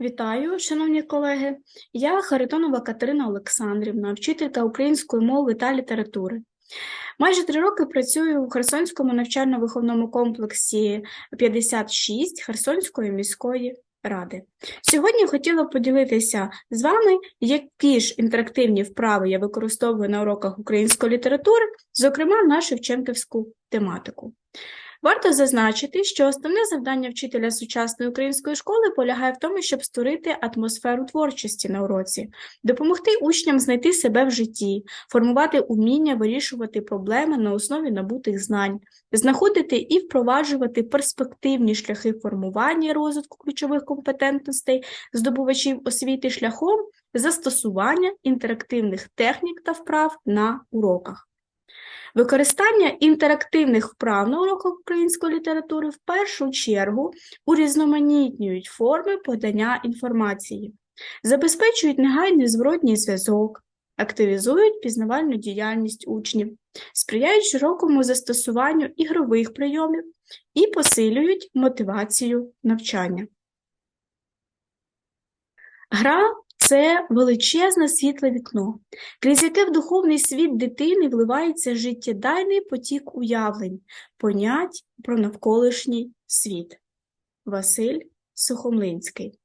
Вітаю, шановні колеги. Я Харитонова Катерина Олександрівна, вчителька української мови та літератури. Майже три роки працюю у Херсонському навчально-виховному комплексі 56 Херсонської міської ради. Сьогодні хотіла поділитися з вами, які ж інтерактивні вправи я використовую на уроках української літератури, зокрема на Шевченківську тематику. Варто зазначити, що основне завдання вчителя сучасної української школи полягає в тому, щоб створити атмосферу творчості на уроці, допомогти учням знайти себе в житті, формувати уміння вирішувати проблеми на основі набутих знань, знаходити і впроваджувати перспективні шляхи формування і розвитку ключових компетентностей здобувачів освіти шляхом застосування інтерактивних технік та вправ на уроках. Використання інтерактивних вправ на уроках української літератури в першу чергу урізноманітнюють форми подання інформації, забезпечують негайний зворотній зв'язок, активізують пізнавальну діяльність учнів, сприяють широкому застосуванню ігрових прийомів і посилюють мотивацію навчання. Гра це величезне світле вікно, крізь яке в духовний світ дитини вливається життєдайний потік уявлень, понять про навколишній світ. Василь Сухомлинський.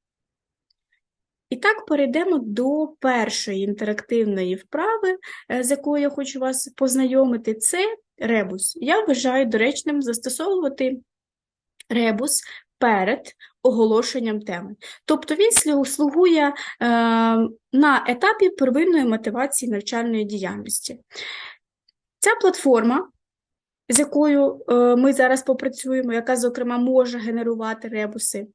І так перейдемо до першої інтерактивної вправи, е, з якою я хочу вас познайомити, це ребус. Я вважаю доречним застосовувати ребус перед оголошенням теми. Тобто він слугує е, на етапі первинної мотивації навчальної діяльності. Ця платформа, з якою е, ми зараз попрацюємо, яка, зокрема, може генерувати ребуси,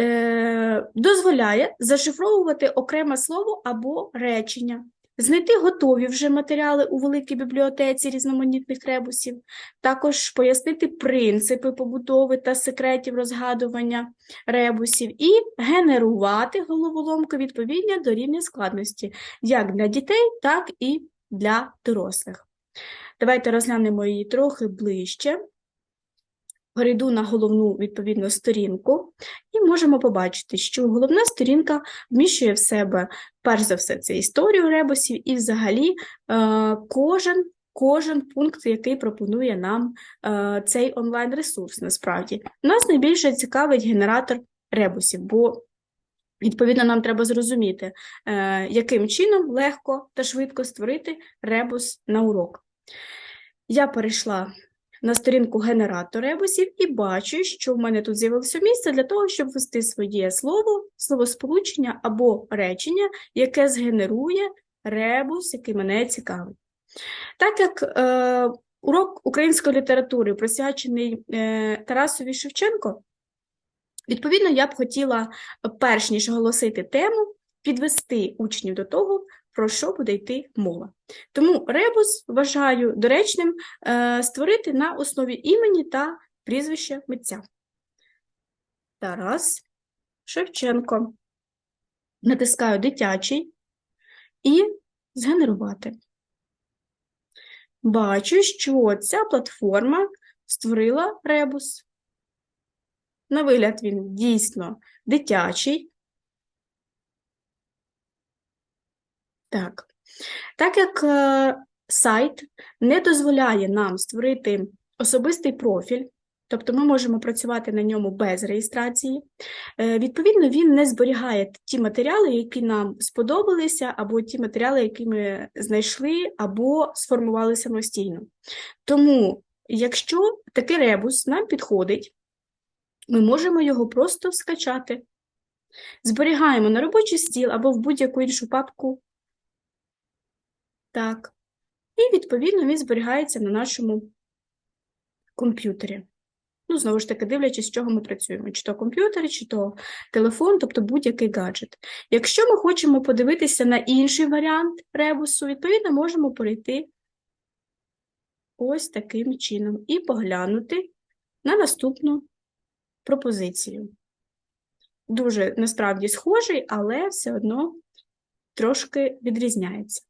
е, дозволяє зашифровувати окреме слово або речення знайти готові вже матеріали у великій бібліотеці різноманітних ребусів, також пояснити принципи побудови та секретів розгадування ребусів, і генерувати головоломки відповідні до рівня складності як для дітей, так і для дорослих. Давайте розглянемо її трохи ближче перейду на головну відповідну сторінку, і можемо побачити, що головна сторінка вміщує в себе, перш за все, це історію ребусів, і взагалі е, кожен кожен пункт, який пропонує нам е, цей онлайн-ресурс, насправді. Нас найбільше цікавить генератор ребусів, бо Відповідно, нам треба зрозуміти, е, яким чином легко та швидко створити ребус на урок. Я перейшла на сторінку генератор ребусів і бачу, що в мене тут з'явилося місце для того, щоб ввести своє слово, словосполучення або речення, яке згенерує ребус, який мене цікавить. Так як е, урок української літератури присвячений е, Тарасові Шевченко, відповідно, я б хотіла, перш ніж оголосити тему, підвести учнів до того, про що буде йти мова. Тому ребус вважаю доречним е, створити на основі імені та прізвища митця. Тарас Шевченко. Натискаю дитячий і згенерувати. Бачу, що ця платформа створила ребус. На вигляд, він дійсно дитячий, Так. Так як е, сайт не дозволяє нам створити особистий профіль, тобто ми можемо працювати на ньому без реєстрації, е, відповідно, він не зберігає ті матеріали, які нам сподобалися, або ті матеріали, які ми знайшли, або сформували самостійно. Тому, якщо такий ребус нам підходить, ми можемо його просто скачати. Зберігаємо на робочий стіл або в будь-яку іншу папку так. І, відповідно, він зберігається на нашому комп'ютері. Ну, знову ж таки, дивлячись, з чого ми працюємо, чи то комп'ютер, чи то телефон, тобто будь-який гаджет. Якщо ми хочемо подивитися на інший варіант ребусу, відповідно, можемо перейти ось таким чином і поглянути на наступну пропозицію. Дуже насправді схожий, але все одно трошки відрізняється.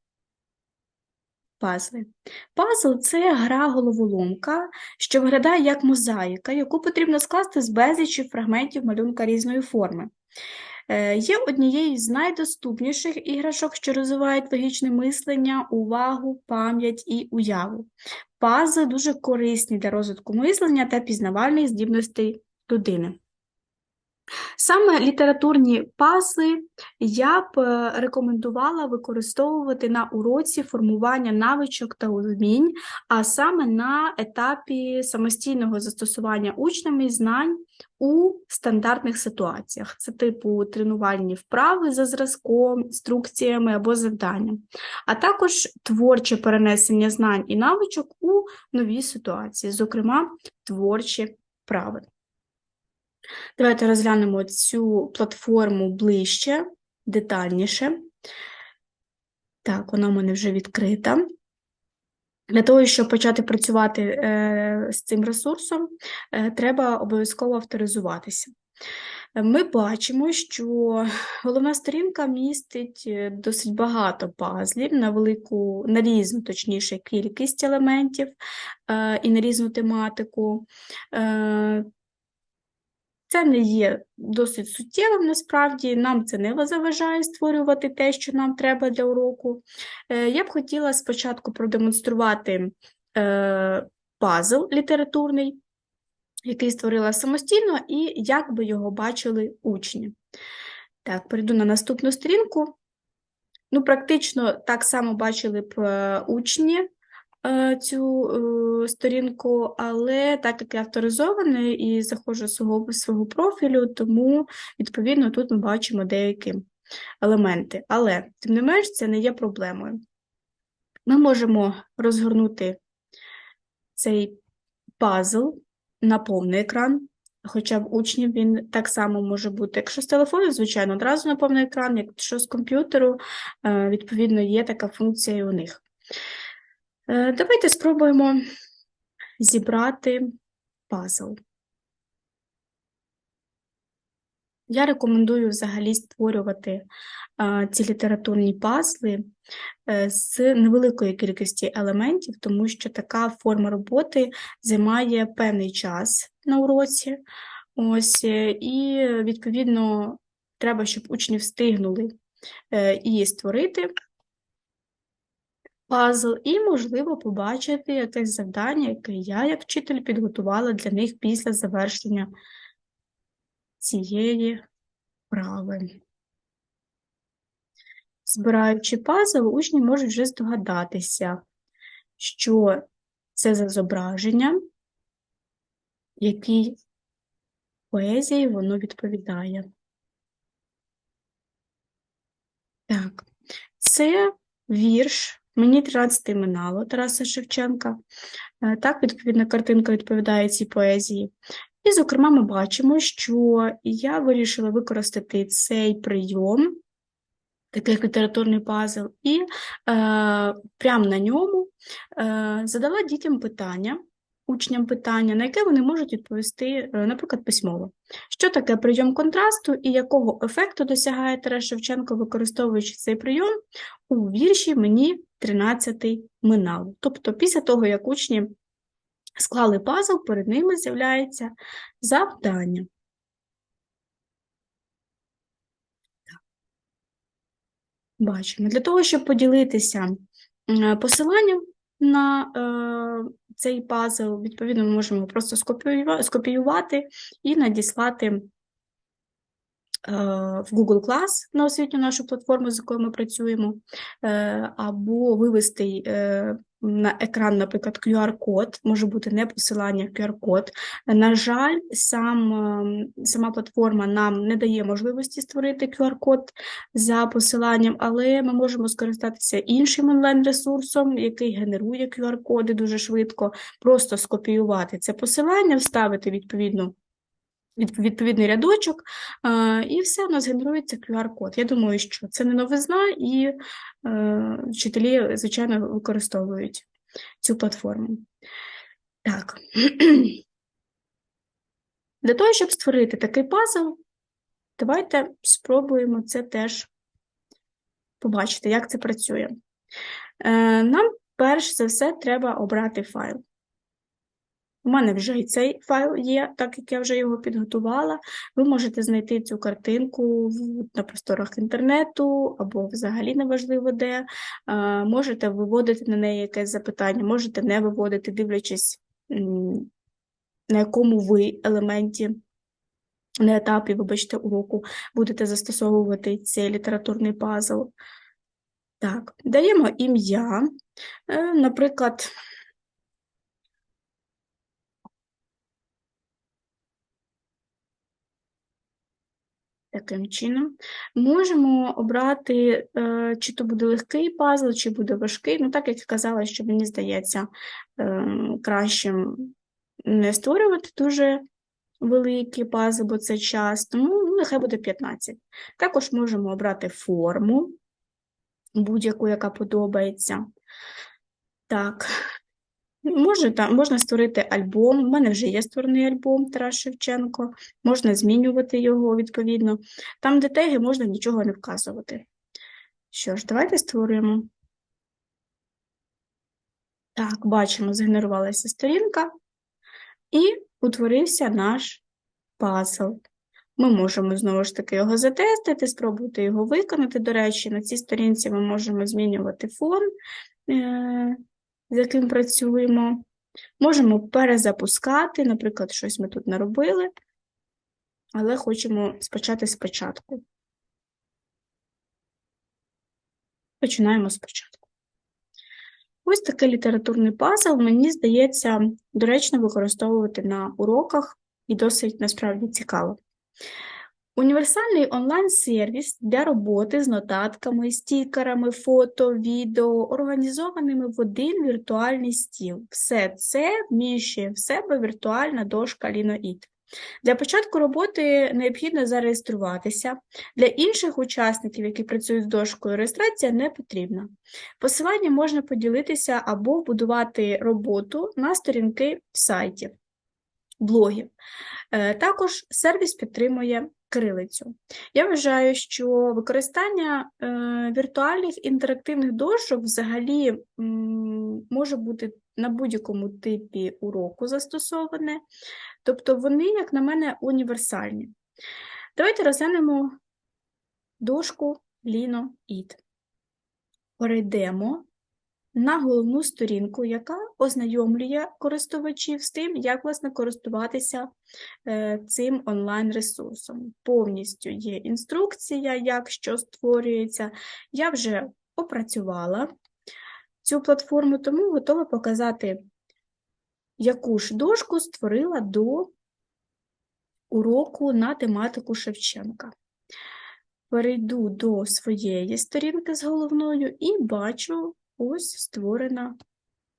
Пазли. Пазл це гра головоломка, що виглядає як мозаїка, яку потрібно скласти з безлічі фрагментів малюнка різної форми. Е, Є однією з найдоступніших іграшок, що розвивають логічне мислення, увагу, пам'ять і уяву. Пазли дуже корисні для розвитку мислення та пізнавальних здібностей людини. Саме літературні пазли я б е, рекомендувала використовувати на уроці формування навичок та умінь, а саме на етапі самостійного застосування учнями знань у стандартних ситуаціях. Це типу тренувальні вправи за зразком, інструкціями або завданням, а також творче перенесення знань і навичок у нові ситуації, зокрема творчі вправи. Давайте розглянемо цю платформу ближче, детальніше. Так, вона в мене вже відкрита. Для того, щоб почати працювати е, з цим ресурсом, е, треба обов'язково авторизуватися. Ми бачимо, що головна сторінка містить е, досить багато пазлів на велику, на різну, точніше, кількість елементів е, і на різну тематику. Е, це не є досить суттєвим, насправді, нам це не заважає створювати те, що нам треба для уроку. Е, Я б хотіла спочатку продемонструвати е, пазл літературний, який створила самостійно, і як би його бачили учні. Так, перейду на наступну сторінку. Ну, практично так само бачили б е, учні цю е, сторінку, але так як я авторизований і заходжу свого, свого профілю, тому, відповідно, тут ми бачимо деякі елементи. Але, тим не менш, це не є проблемою. Ми можемо розгорнути цей пазл на повний екран, хоча в учнів він так само може бути. Якщо з телефону, звичайно, одразу на повний екран, якщо з комп'ютеру, е, відповідно, є така функція і у них. Е, Давайте спробуємо зібрати пазл. Я рекомендую взагалі створювати а, ці літературні пазли е, з невеликої кількості елементів, тому що така форма роботи займає певний час на уроці. Ось, е, і, відповідно, треба, щоб учні встигнули е, і створити пазл, і, можливо, побачити якесь завдання, яке я, як вчитель, підготувала для них після завершення цієї вправи. Збираючи пазл, учні можуть вже здогадатися, що це за зображення, якій поезії воно відповідає. Так, це вірш Мені 13 минало Тараса Шевченка. Е, так, відповідна картинка відповідає цій поезії. І, зокрема, ми бачимо, що я вирішила використати цей прийом, такий літературний пазл, і е, прямо на ньому е, задала дітям питання, учням питання, на яке вони можуть відповісти, е, наприклад, письмово. Що таке прийом контрасту і якого ефекту досягає Тарас Шевченко, використовуючи цей прийом у вірші мені 13 минало. Тобто, після того, як учні склали пазл, перед ними з'являється завдання. Бачимо. Для того, щоб поділитися посиланням на е, цей пазл, відповідно, ми можемо просто скопіювати і надіслати е, в Google Class на освітню нашу платформу, з якою ми працюємо, е, або вивести на екран, наприклад, QR-код, може бути не посилання, QR-код. На жаль, сам, ем, сама платформа нам не дає можливості створити QR-код за посиланням, але ми можемо скористатися іншим онлайн-ресурсом, який генерує QR-коди дуже швидко, просто скопіювати це посилання, вставити відповідну відповідний рядочок, і все у нас генерується QR-код. Я думаю, що це не новизна, і е, вчителі, звичайно, використовують цю платформу. Так. Для того, щоб створити такий пазл, давайте спробуємо це теж побачити, як це працює. Е, нам перш за все треба обрати файл. У мене вже і цей файл є, так як я вже його підготувала. Ви можете знайти цю картинку на просторах інтернету або взагалі неважливо де. Можете виводити на неї якесь запитання, можете не виводити, дивлячись, на якому ви елементі, на етапі, вибачте, уроку будете застосовувати цей літературний пазл. Так, даємо ім'я. Е, Наприклад, таким чином. Можемо обрати, е, чи то буде легкий пазл, чи буде важкий. Ну, так як я казала, що мені здається, е, кращим не створювати дуже великий пазл, бо це час, тому ну, нехай буде 15. Також можемо обрати форму, будь-яку, яка подобається. Так, Може, там, можна створити альбом. У мене вже є створений альбом Тарас Шевченко, можна змінювати його відповідно. Там, де теги, можна нічого не вказувати. Що ж, давайте створюємо. Так, бачимо, згенерувалася сторінка, і утворився наш пазл. Ми можемо знову ж таки його затестити, спробувати його виконати. До речі, на цій сторінці ми можемо змінювати фон, е, з яким працюємо. Можемо перезапускати, наприклад, щось ми тут наробили, але хочемо спочати спочатку. Починаємо спочатку. Ось такий літературний пазл, мені здається, доречно використовувати на уроках і досить насправді цікаво. Універсальний онлайн-сервіс для роботи з нотатками, стікерами, фото, відео, організованими в один віртуальний стіл. Все це вміщує в себе віртуальна дошка Linoid. Для початку роботи необхідно зареєструватися. Для інших учасників, які працюють з дошкою, реєстрація не потрібна. Посилання можна поділитися або будувати роботу на сторінки сайтів, блогів. Е, Також сервіс підтримує кирилицю. Я вважаю, що використання е, віртуальних інтерактивних дошок взагалі може бути на будь-якому типі уроку застосоване, тобто вони, як на мене, універсальні. Давайте розглянемо дошку Lino It. Перейдемо на головну сторінку, яка ознайомлює користувачів з тим, як власне користуватися е, цим онлайн-ресурсом. Повністю є інструкція, як що створюється. Я вже опрацювала цю платформу, тому готова показати, яку ж дошку створила до уроку на тематику Шевченка. Перейду до своєї сторінки з головною і бачу ось створена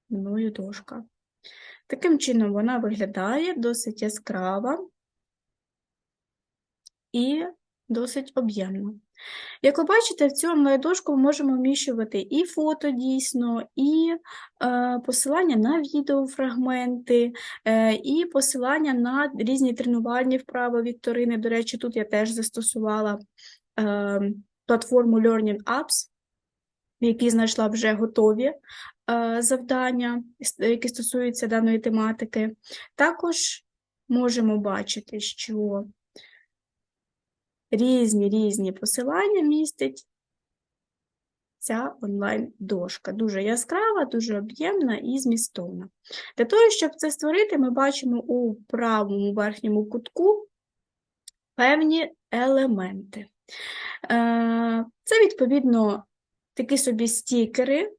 мною дошка. Таким чином вона виглядає досить яскрава і досить об'ємна. Як ви бачите, в цю онлайн-дошку ми можемо вміщувати і фото дійсно, і е, посилання на відеофрагменти, е, і посилання на різні тренувальні вправи вікторини. До речі, тут я теж застосувала е, платформу Learning Apps, в якій знайшла вже готові е, завдання, які стосуються даної тематики. Також можемо бачити, що різні різні посилання містить ця онлайн-дошка. Дуже яскрава, дуже об'ємна і змістовна. Для того, щоб це створити, ми бачимо у правому верхньому кутку певні елементи. Е, Це, відповідно, такі собі стікери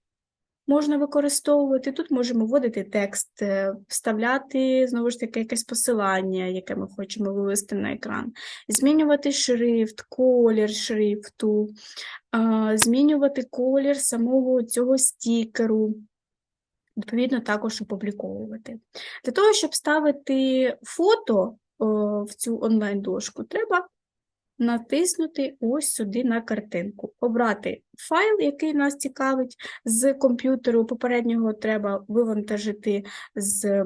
можна використовувати. Тут можемо вводити текст, е, вставляти, знову ж таки, якесь посилання, яке ми хочемо вивести на екран, змінювати шрифт, колір шрифту, змінювати колір самого цього стікеру. Відповідно, також опубліковувати. Для того, щоб ставити фото о, в цю онлайн-дошку, треба натиснути ось сюди на картинку, обрати файл, який нас цікавить з комп'ютеру. Попереднього треба вивантажити з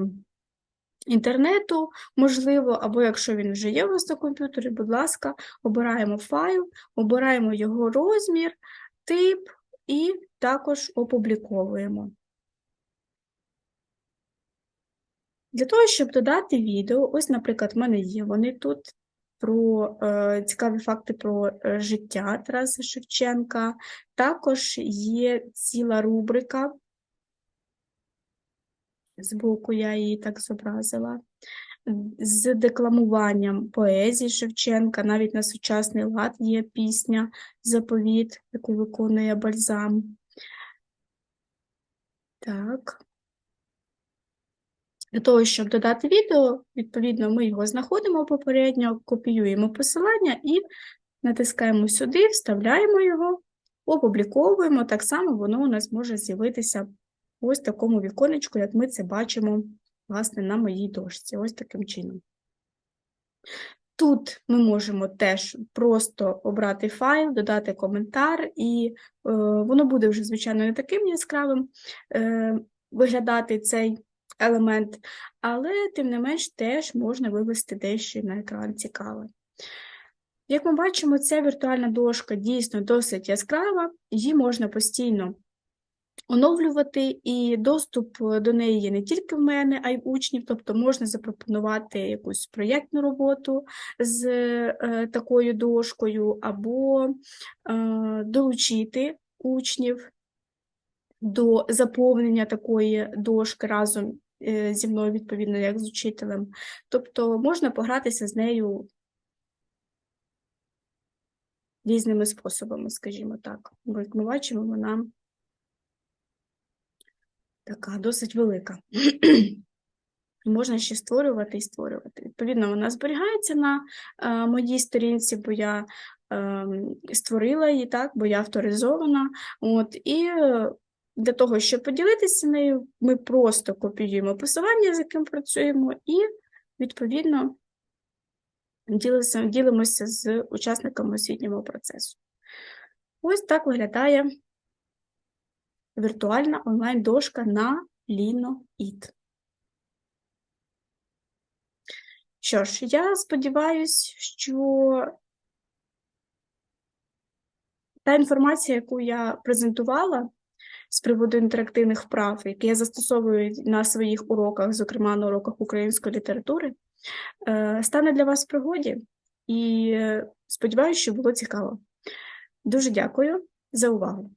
інтернету, можливо, або якщо він вже є у вас на комп'ютері, будь ласка, обираємо файл, обираємо його розмір, тип і також опубліковуємо. Для того, щоб додати відео, ось, наприклад, в мене є вони тут про е, цікаві факти про е, життя Тараса Шевченка. Також є ціла рубрика. Збоку я її так зобразила. З декламуванням поезії Шевченка, навіть на сучасний лад є пісня Заповіт, яку виконує Бальзам. Так. Для того, щоб додати відео, відповідно, ми його знаходимо попередньо, копіюємо посилання і натискаємо сюди, вставляємо його, опубліковуємо. Так само воно у нас може з'явитися ось такому віконечку, як ми це бачимо, власне, на моїй дошці. Ось таким чином. Тут ми можемо теж просто обрати файл, додати коментар, і е, воно буде вже, звичайно, не таким яскравим е, виглядати цей елемент, але, тим не менш, теж можна вивести дещо на екран цікаве. Як ми бачимо, ця віртуальна дошка дійсно досить яскрава, її можна постійно оновлювати, і доступ до неї є не тільки в мене, а й в учнів, тобто можна запропонувати якусь проєктну роботу з е, такою дошкою, або е, долучити учнів до заповнення такої дошки разом е, зі мною, відповідно, як з учителем. Тобто можна погратися з нею різними способами, скажімо так. Бо, як ми бачимо, вона така досить велика. Можна ще створювати і створювати. Відповідно, вона зберігається на е, моїй сторінці, бо я е, створила її так, бо я авторизована. От, І для того, щоб поділитися нею, ми просто копіюємо посилання, з яким працюємо, і, відповідно, ділимося, з учасниками освітнього процесу. Ось так виглядає віртуальна онлайн-дошка на LinoIt. Що ж, я сподіваюся, що та інформація, яку я презентувала з приводу інтерактивних вправ, які я застосовую на своїх уроках, зокрема на уроках української літератури, е, стане для вас в пригоді і сподіваюся, що було цікаво. Дуже дякую за увагу!